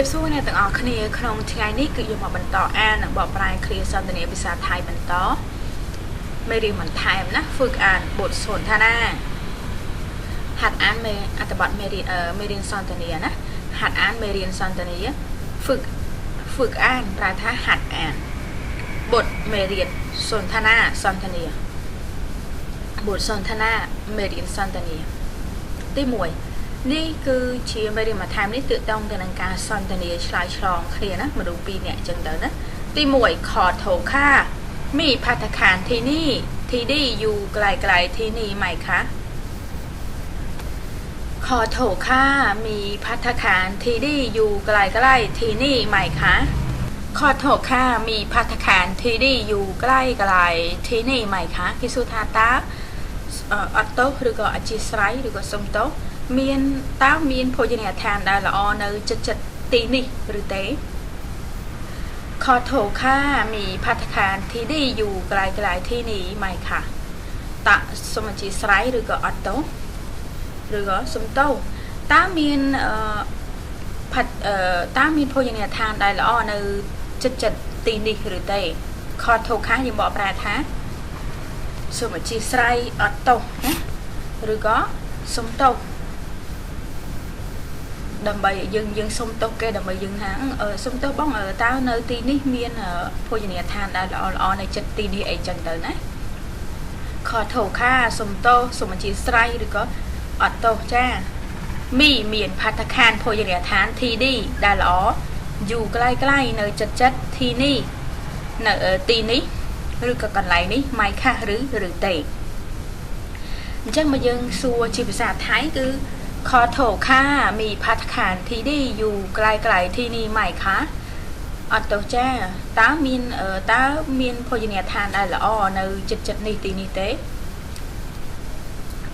เอฟซูในต่างออกคณีขนมที่ไงนี่คืออยู่มอบนต่อแอนบอกปลายคลีสันตเนียภาษาไทยบรรทอไม่รีเหมือนไทยนะฝึกอ่านบทสนทนาหัดอ่านเมอัตบทเมรีเออเมรีนสันตเนียนะหัดอ่านเมรีนสันตเนียฝึกฝึกอ่านปลาท่าหัดอ่านบทเมรีนสนทนาสันตเนียบทสนทนาเมรีนสันตเนียที่มวย นี่คือเชียร์ไม่ได้มาทำนี่ตื่นต้องแต่นันการสอนตันี้ชลายชลองเคลียนะมาดูปีเนี่ยจังเดินนะตีมวยขอดโถค่ามีพัฒคารที่นี่ที่ดีอยู่ไกลๆที่นี่ไหมคะขอโถค่ามีพัฒคารที่ดีอยู่ไกลๆที่นี่ไหมคะขอโถค่ามีพัฒคารที่ดีอยู่ใกล้ๆที่นี่ไหมคะกิสุธาตาอัตโตหรือก็อจิสไรหรือก็สมโต มีนต้ามีนโพยเนีาทานได้ละอ่อนอจัดจัดตีนี่หรือเต๋ขอโถค่ามีพัฒนาที่ได้อยู่ไกลๆที่นี่ไหมค่ะตะสมจิสไรหรือก็อัตโตหรือก็สมโตต้ามีนผัดต้ามีนโพยเนีาทานได้ละอ่อนอจัดจัดตีนี่หรือเต๋ขอโถค่ายังบอกแปลท้าสมจิสไรอัตโตนหรือก็สมโต ដើម្បីយើងយើងសុំទោសគេដើម្បីយើងថាអឺសុំទោសបងអឺតើនៅទីនេះមានអឺភោជនីយដ្ឋានដែលល្អល្អនៅជិតទីនេះអីចឹងទៅណាខតធោខាសុំទោសសូមអធិស្ឋានឬក៏អត់ទោសចាមីមានផាតខានភោជនីយដ្ឋានទីនេះដែលល្អយូរក្លែៗនៅចិត្តចិត្តទីនេះនៅទីនេះឬក៏កន្លែងនេះម៉ៃខាស់ឬឬទេអញ្ចឹងមកយើងសួរជាភាសាថៃគឺ ขอโทษค่ะมีพัฒคารที่ดีอยู่ไกลๆที่นี่ไหมคะอัตโตแจ้าตามินเอ่อตามินพยเนียทานได้ละอ่อในจิดจิตนี่ตีนี่เต้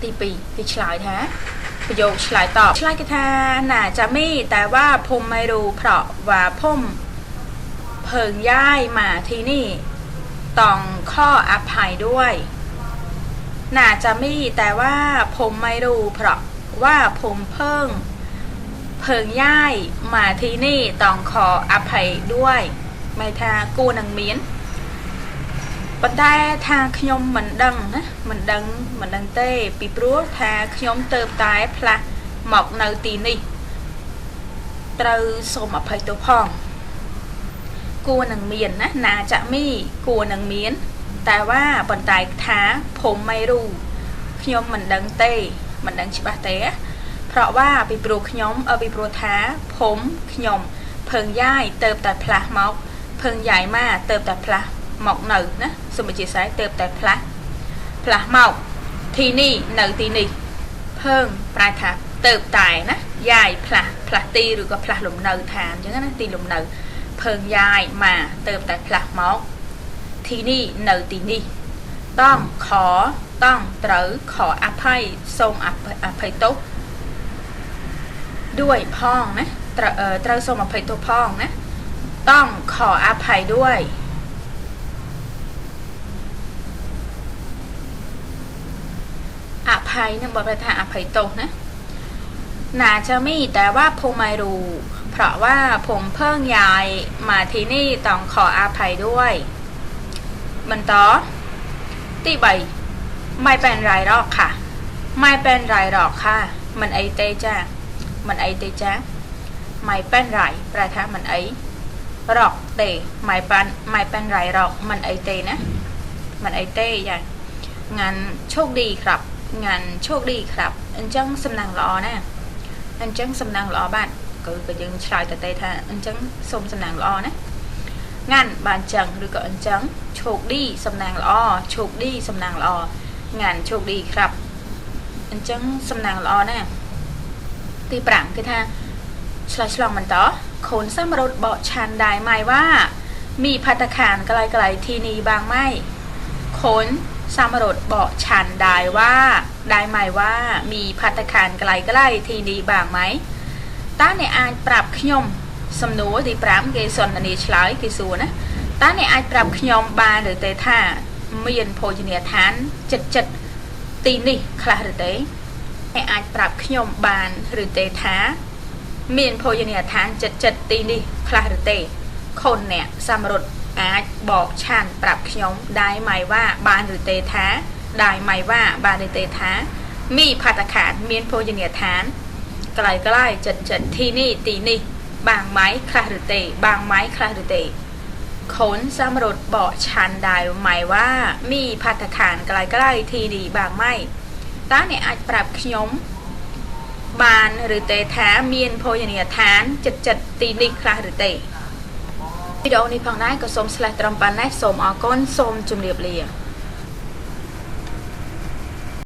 ตีปีตีฉลายแท้ประโยคฉลายตอบฉลายกระทาน่าจะไม่แต่ว่าพมไม่รู้เพราะว่าพมเพิงย้ายมาที่นี่ต้องข้ออภัยด้วย น่าจะไม่แต่ว่าผมไม่รู้เพราะ ว่าผมเพิ่งเพิ่งย้ายมาที่นี่ต้องขออภัยด้วยไม่ថាគួរនឹងមានប៉ុន្តែថាខ្ញុំមិនដឹងណាមិនដឹងមិនដឹងទេ ពីព្រោះថាខ្ញុំទៅតែផ្លាស់មកនៅទីនេះត្រូវសូមអភ័យទោសផងគួរនឹងមានណាណាจะมีគួរនឹងមាន តែว่าប៉ុន្តែថាผมไม่รู้ខ្ញុំមិនដឹងទេ มันดังชิบะเตะเพราะว่าไปปลูกขยมเอาไปปลูกท้าผมขยมเพิงย่ายเติบแต่พลาหมอกเพิงใหญ่มาเติบแต่พลาหมอกหนึ่งนะสมมติสายเติบแต่พลาพลาหมอกทีนี่หนึ่งทีนี่เพิงปลายท้าเติบแต่นะย่า่พลาพลาตีหรือก็พลาหลุมหนึ่งทานอย่างนั้นตีหลุมหนึ่งเพิงย่ายมาเติมแต่พลาหมอกทีนี่เนอทีนี่ต้องขอ ต้องเต๋อขออภัยทรงอภัยตุกด้วยพ้องนะเต๋อเต๋อทรงอภัยตุกพ้องนะต้องขออภัยด้วยอภัยนี่นบอกประธานอภัยตกนะน่าจะมีแต่ว่าผมไม่รู้เพราะว่าผมเพิ่งย้ายมาที่นี่ต้องขออภัยด้วยมันต่อที่ใบ ไม่เป็นไรหรอกค่ะ ไม่เป็นไรหรอกค่ะ มันไอเตจ้ามันไอเตจ้าไม่เป็นไรประทะมันไอหรอกเตไม่เป็นไม่เป็นไรหรอกมันไอเตนะ มันไอเตอย่างงานโชคดีครับ งานโชคดีครับอันจังสำนังล้อนะอันจังสำนังลอบ้านก็ก็ยังชายแต่เตท่าอันจังสมสำนังล้อนะงานบานจังหรือก็อันจังโชคดีสำนังลอโชคดีสำนังลอ งานโชคดีครับอันจังสำนางล้อน่ตีปรังคือท่าฉลาฉลองมันต่อขนซ้ำรถเบาชันได้ไหมว่า มีพัตคารไกลๆที่นี่บางไหมขนซ้ำรถเบาชันได้ว่า ได้ไหมว่า มีพัตคารไกลๆที่นี่บางไหมตาเนียอาจปรับขยมสำนูตีปรามเกสอนอันนี้ฉลายกิสูนะตาเนียอาจปรับขยมบานหรือเตท่า មានភោជនីយដ្ឋានចិត្តចិត្តទីនេះខ្លះឬទេអ្នកអាចប្រាប់ខ្ញុំបានឬទេថាមានភោជនីយដ្ឋានចិត្តចិត្តទីនេះខ្លះឬទេខុនអ្នកសំរុទ្ធអាចបកឆានប្រាប់ខ្ញុំដៃម៉ៃវ៉ាបានឬទេថាដៃម៉ៃវ៉ាបានឬទេថាមីផាតខាតមានភោជនីយដ្ឋានកន្លែងកន្លែងចិត្តចិត្តទីនេះទីនេះបាងម៉ៃខ្លះឬទេបាងម៉ៃខ្លះឬទេ ขนสมรดเบาชันได้หมายว่ามีพัฒคานไกลๆทีดีบางไม่ตาเนี่ยอาจปรับขยมบานหรือเตะแท้เมียนโพยเนียฐานจัดจัดตีนิคลาหรือเตะวิดีโอนี้พังได้ก็สมสลายตรอมปันได้สมออกก้นสมจุ่มเรียบเรีย